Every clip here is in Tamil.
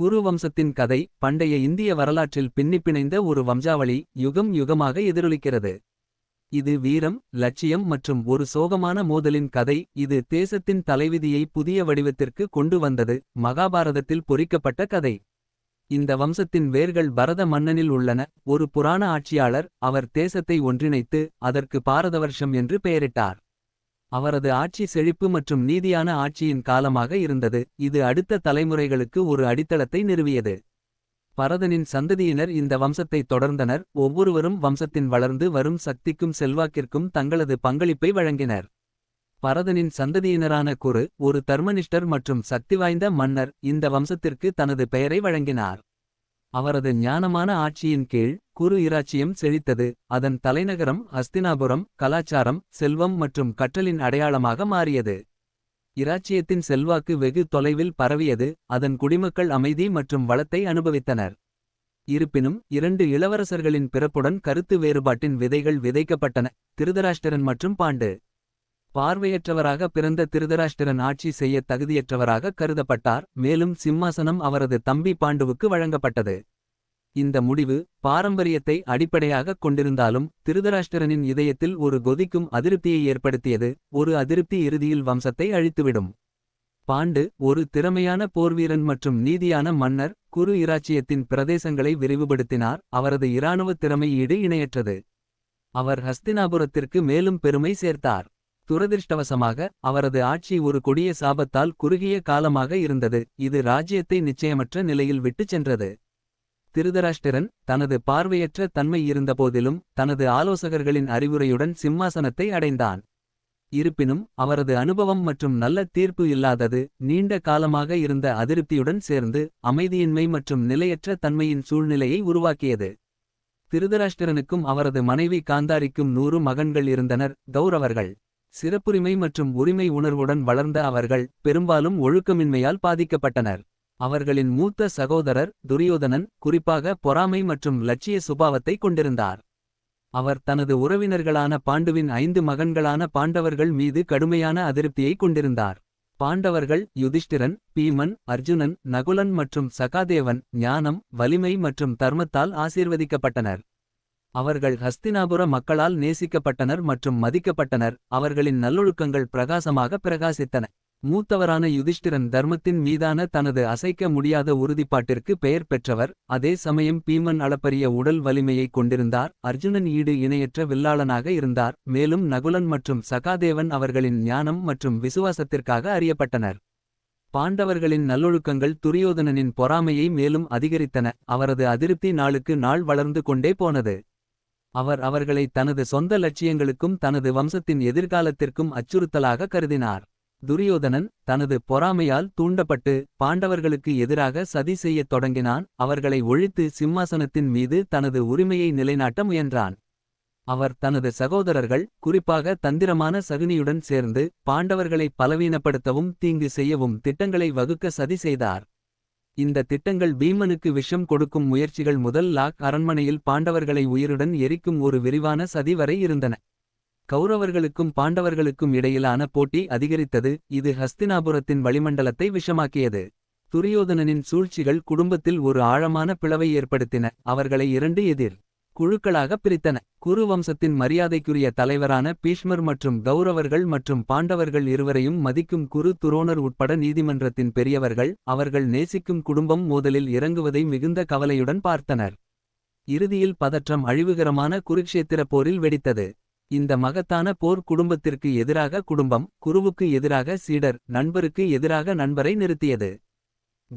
குரு வம்சத்தின் கதை பண்டைய இந்திய வரலாற்றில் பின்னிப்பிணைந்த ஒரு வம்சாவளி யுகம் யுகமாக எதிரொலிக்கிறது. இது வீரம் லட்சியம் மற்றும் ஒரு சோகமான மோதலின் கதை இது தேசத்தின் தலைவிதியை புதிய வடிவத்திற்கு கொண்டு வந்தது மகாபாரதத்தில் பொறிக்கப்பட்ட கதை. இந்த வம்சத்தின் வேர்கள் பரத மன்னனில் உள்ளன ஒரு புராண ஆட்சியாளர் அவர் தேசத்தை ஒன்றிணைத்து அதற்கு பாரதவர்ஷம் என்று பெயரிட்டார். அவரது ஆட்சி செழிப்பு மற்றும் நீதியான ஆட்சியின் காலமாக இருந்தது இது அடுத்த தலைமுறைகளுக்கு ஒரு அடித்தளத்தை நிறுவியது. பரதனின் சந்ததியினர் இந்த வம்சத்தை தொடர்ந்தனர் ஒவ்வொருவரும் வம்சத்தின் வளர்ந்து வரும் சக்திக்கும் செல்வாக்கிற்கும் தங்களது பங்களிப்பை வழங்கினர். பரதனின் சந்ததியினரான குரு ஒரு தர்மனிஷ்டர் மற்றும் சக்திவாய்ந்த மன்னர் இந்த வம்சத்திற்கு தனது பெயரை வழங்கினார். அவரது ஞானமான ஆட்சியின் கீழ் குரு இராச்சியம் செழித்தது அதன் தலைநகரம் அஸ்தினாபுரம் கலாச்சாரம் செல்வம் மற்றும் கற்றலின் அடையாளமாக மாறியது. இராச்சியத்தின் செல்வாக்கு வெகு தொலைவில் பரவியது அதன் குடிமக்கள் அமைதி மற்றும் வளத்தை அனுபவித்தனர். இருப்பினும் இரண்டு இளவரசர்களின் பிறப்புடன் கருத்து வேறுபாட்டின் விதைகள் விதைக்கப்பட்டன திருதராஷ்டிரன் மற்றும் பாண்டு. பார்வையற்றவராக பிறந்த திருதராஷ்டிரன் ஆட்சி செய்ய தகுதியற்றவராக கருதப்பட்டார் மேலும் சிம்மாசனம் அவரது தம்பி பாண்டுவுக்கு வழங்கப்பட்டது. இந்த முடிவு பாரம்பரியத்தை அடிப்படையாகக் கொண்டிருந்தாலும் திருதராஷ்டிரனின் இதயத்தில் ஒரு கொதிக்கும் அதிருப்தியை ஏற்படுத்தியது ஒரு அதிருப்தி இறுதியில் வம்சத்தை அழித்துவிடும். பாண்டு ஒரு திறமையான போர்வீரன் மற்றும் நீதியான மன்னர் குரு இராச்சியத்தின் பிரதேசங்களை விரிவுபடுத்தினார் அவரது இராணுவ திறமை ஈடு இணையற்றது. அவர் ஹஸ்தினாபுரத்திற்கு மேலும் பெருமை சேர்த்தார். துரதிர்ஷ்டவசமாக அவரது ஆட்சி ஒரு கொடிய சாபத்தால் குறுகிய காலமாக இருந்தது இது ராஜ்யத்தை நிச்சயமற்ற நிலையில் விட்டுச் சென்றது. திருதராஷ்டிரன் தனது பார்வையற்ற தன்மை இருந்தபோதிலும் தனது ஆலோசகர்களின் அறிவுரையுடன் சிம்மாசனத்தை அடைந்தான். இருப்பினும் அவரது அனுபவம் மற்றும் நல்ல தீர்ப்பு இல்லாதது நீண்ட காலமாக இருந்த அதிருப்தியுடன் சேர்ந்து அமைதியின்மை மற்றும் நிலையற்ற தன்மையின் சூழ்நிலையை உருவாக்கியது. திருதராஷ்டிரனுக்கும் அவரது மனைவி காந்தாரிக்கும் நூறு மகன்கள் இருந்தனர் கௌரவர்கள். சிறப்புரிமை மற்றும் உரிமை உணர்வுடன் வளர்ந்த அவர்கள் பெரும்பாலும் ஒழுக்கமின்மையால் பாதிக்கப்பட்டனர். அவர்களின் மூத்த சகோதரர் துரியோதனன் குறிப்பாக பொறாமை மற்றும் லட்சிய சுபாவத்தை கொண்டிருந்தார். அவர் தனது உறவினர்களான பாண்டுவின் ஐந்து மகன்களான பாண்டவர்கள் மீது கடுமையான அதிருப்தியை கொண்டிருந்தார். பாண்டவர்கள் யுதிஷ்டிரன் பீமன் அர்ஜுனன் நகுலன் மற்றும் சகாதேவன் ஞானம் வலிமை மற்றும் தர்மத்தால் ஆசீர்வதிக்கப்பட்டனர். அவர்கள் ஹஸ்தினாபுர மக்களால் நேசிக்கப்பட்டனர் மற்றும் மதிக்கப்பட்டனர் அவர்களின் நல்லொழுக்கங்கள் பிரகாசமாக பிரகாசித்தன. மூத்தவரான யுதிஷ்டிரன் தர்மத்தின் மீதான தனது அசைக்க முடியாத உறுதிப்பாட்டிற்கு பெயர் பெற்றவர் அதே சமயம் பீமன் அளப்பரிய உடல் வலிமையை கொண்டிருந்தார் அர்ஜுனன் ஈடு இணையற்ற வில்லாளனாக இருந்தார் மேலும் நகுலன் மற்றும் சகாதேவன் அவர்களின் ஞானம் மற்றும் விசுவாசத்திற்காக அறியப்பட்டனர். பாண்டவர்களின் நல்லொழுக்கங்கள் துரியோதனனின் பொறாமையை மேலும் அதிகரித்தன அவரது அதிருப்தி நாளுக்கு நாள் வளர்ந்து கொண்டே போனது. அவர் அவர்களை தனது சொந்த லட்சியங்களுக்கும் தனது வம்சத்தின் எதிர்காலத்திற்கும் அச்சுறுத்தலாக கருதினார். துரியோதனன் தனது பொறாமையால் தூண்டப்பட்டு பாண்டவர்களுக்கு எதிராக சதி செய்யத் தொடங்கினான் அவர்களை ஒழித்து சிம்மாசனத்தின் மீது தனது உரிமையை நிலைநாட்ட முயன்றான். அவர் தனது சகோதரர்கள் குறிப்பாக தந்திரமான சகுனியுடன் சேர்ந்து பாண்டவர்களை பலவீனப்படுத்தவும் தீங்கு செய்யவும் திட்டங்களை வகுக்க சதி செய்தார். இந்த திட்டங்கள் பீமனுக்கு விஷம் கொடுக்கும் முயற்சிகள் முதல் லாக் அரண்மனையில் பாண்டவர்களை உயிருடன் எரிக்கும் ஒரு விரிவான சதி வரை இருந்தன. கௌரவர்களுக்கும் பாண்டவர்களுக்கும் இடையிலான போட்டி அதிகரித்தது இது ஹஸ்தினாபுரத்தின் வளிமண்டலத்தை விஷமாக்கியது. துரியோதனனின் சூழ்ச்சிகள் குடும்பத்தில் ஒரு ஆழமான பிளவை ஏற்படுத்தின அவர்களை இரண்டு எதிர். குழுக்களாக பிரித்தன குரு வம்சத்தின் மரியாதைக்குரிய தலைவரான பீஷ்மர் மற்றும் கௌரவர்கள் மற்றும் பாண்டவர்கள் இருவரையும் மதிக்கும் குரு துரோணர் உட்பட நீதிமன்றத்தின் பெரியவர்கள் அவர்கள் நேசிக்கும் குடும்பம் மோதலில் இறங்குவதை மிகுந்த கவலையுடன் பார்த்தனர். இறுதியில் பதற்றம் அழிவுகரமான குருக்ஷேத்திர போரில் வெடித்தது. இந்த மகத்தான போர் குடும்பத்திற்கு எதிராக குடும்பம் குருவுக்கு எதிராக சீடர் நண்பருக்கு எதிராக நண்பரை நிறுத்தியது.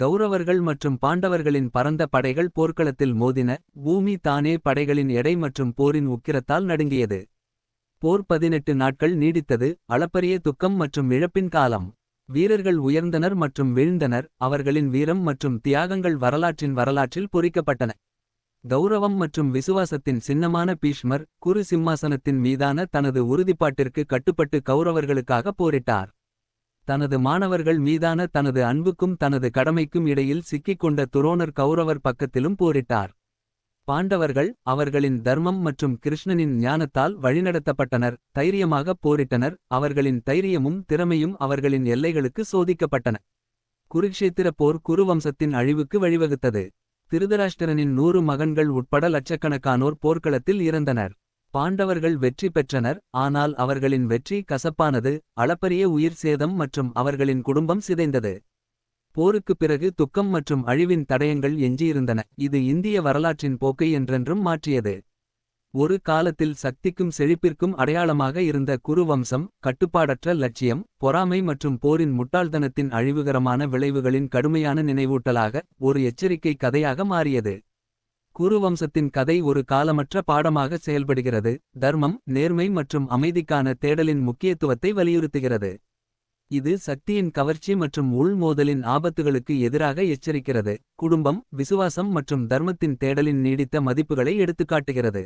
கௌரவர்கள் மற்றும் பாண்டவர்களின் பரந்த படைகள் போர்க்களத்தில் மோதின பூமி தானே படைகளின் எடை மற்றும் போரின் உக்கிரத்தால் நடுங்கியது. போர் பதினெட்டு நாட்கள் நீடித்தது அளப்பரிய துக்கம் மற்றும் இழப்பின் காலம். வீரர்கள் உயர்ந்தனர் மற்றும் வீழ்ந்தனர் அவர்களின் வீரம் மற்றும் தியாகங்கள் வரலாற்றின் வரலாற்றில் பொறிக்கப்பட்டன. கௌரவம் மற்றும் விசுவாசத்தின் சின்னமான பீஷ்மர் குரு சிம்மாசனத்தின் மீதான தனது உறுதிப்பாட்டிற்கு கட்டுப்பட்டு கௌரவர்களுக்காக போரிட்டார். தனது மாணவர்கள் மீதான தனது அன்புக்கும் தனது கடமைக்கும் இடையில் சிக்கிக் கொண்ட துரோணர் கௌரவர் பக்கத்திலும் போரிட்டார். பாண்டவர்கள் அவர்களின் தர்மம் மற்றும் கிருஷ்ணனின் ஞானத்தால் வழிநடத்தப்பட்டனர் தைரியமாக போரிட்டனர் அவர்களின் தைரியமும் திறமையும் அவர்களின் எல்லைகளுக்கு சோதிக்கப்பட்டன. குருக்ஷேத்திர போர் குருவம்சத்தின் அழிவுக்கு வழிவகுத்தது திருதராஷ்டிரனின் நூறு மகன்கள் உட்பட லட்சக்கணக்கானோர் போர்க்களத்தில் இறந்தனர் பாண்டவர்கள் வெற்றி பெற்றனர் ஆனால் அவர்களின் வெற்றி கசப்பானது அளப்பரிய உயிர் சேதம் மற்றும் அவர்களின் குடும்பம் சிதைந்தது. போருக்குப் பிறகு துக்கம் மற்றும் அழிவின் தடயங்கள் எஞ்சியிருந்தன இது இந்திய வரலாற்றின் போக்கை என்றென்றும் மாற்றியது. ஒரு காலத்தில் சக்திக்கும் செழிப்பிற்கும் அடையாளமாக இருந்த குரு வம்சம் கட்டுப்பாடற்ற லட்சியம் பொறாமை மற்றும் போரின் முட்டாள்தனத்தின் அழிவுகரமான விளைவுகளின் கடுமையான நினைவூட்டலாக ஒரு எச்சரிக்கை கதையாக மாறியது. குருவம்சத்தின் கதை ஒரு காலமற்ற பாடமாக செயல்படுகிறது. தர்மம் நேர்மை மற்றும் அமைதிக்கான தேடலின் முக்கியத்துவத்தை வலியுறுத்துகிறது. இது சக்தியின் கவர்ச்சி மற்றும் உள்மோதலின் ஆபத்துகளுக்கு எதிராக எச்சரிக்கிறது. குடும்பம் விசுவாசம் மற்றும் தர்மத்தின் தேடலின் நீடித்த மதிப்புகளை எடுத்துக்காட்டுகிறது.